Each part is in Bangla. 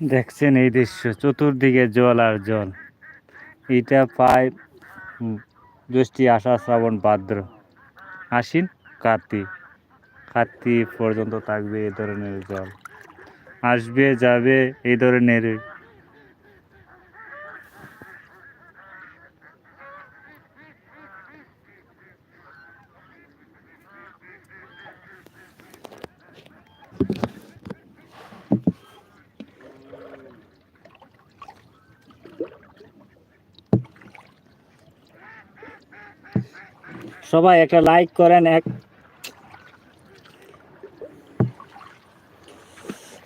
দেখছেন এই দৃশ্য, চতুর্দিকে জল আর জল। এটা পায় জ্যৈষ্ঠী আষাঢ় শ্রাবণ ভাদ্র। আশ্বিন কার্তিক। কার্তিক পর্যন্ত থাকবে এই ধরনের জল। আসবে, যাবে এই ধরনের সবাই একটা লাইক করেন, এক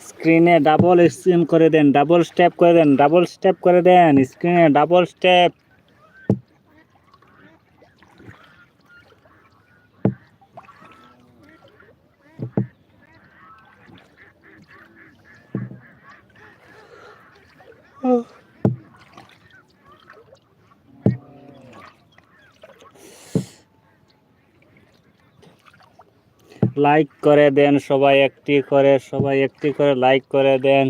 স্ক্রিনে ডাবল স্ক্রিন করে দেন ডাবল স্টেপ করে দেন ডাবল স্টেপ করে দেন স্ক্রিনে ডাবল স্টেপ লাইক করে দেন, সবাই একটি করে, সবাই একটি করে লাইক করে দেন।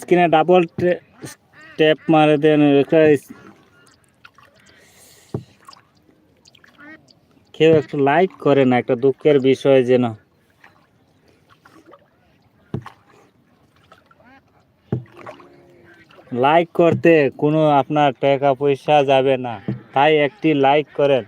স্ক্রিনে ডাবল স্টেপ মারে দেন কেউ একটু লাইক করে না, একটা দুঃখের বিষয় যেন। লাইক করতে কোনো আপনার টাকা পয়সা যাবে না। তাই একটি লাইক করেন।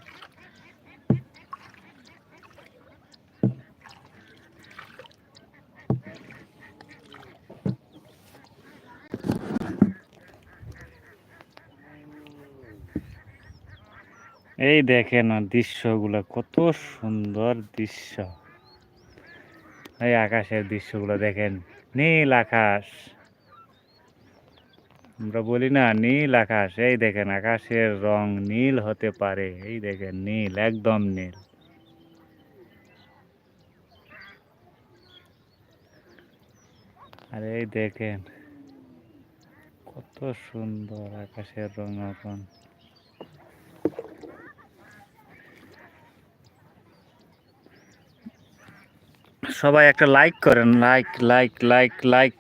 এই দেখেন দৃশ্যগুলো, কত সুন্দর দৃশ্য। এই আকাশের দৃশ্যগুলো দেখেন, নীল আকাশ। আমরা বলি না, নীল আকাশ, এই দেখেন আকাশের রং নীল হতে পারে, এই দেখেন নীল, একদম নীল। আর এই দেখেন, কত সুন্দর আকাশের রং এখন। সবাই একটা লাইক করেন লাইক লাইক লাইক লাইক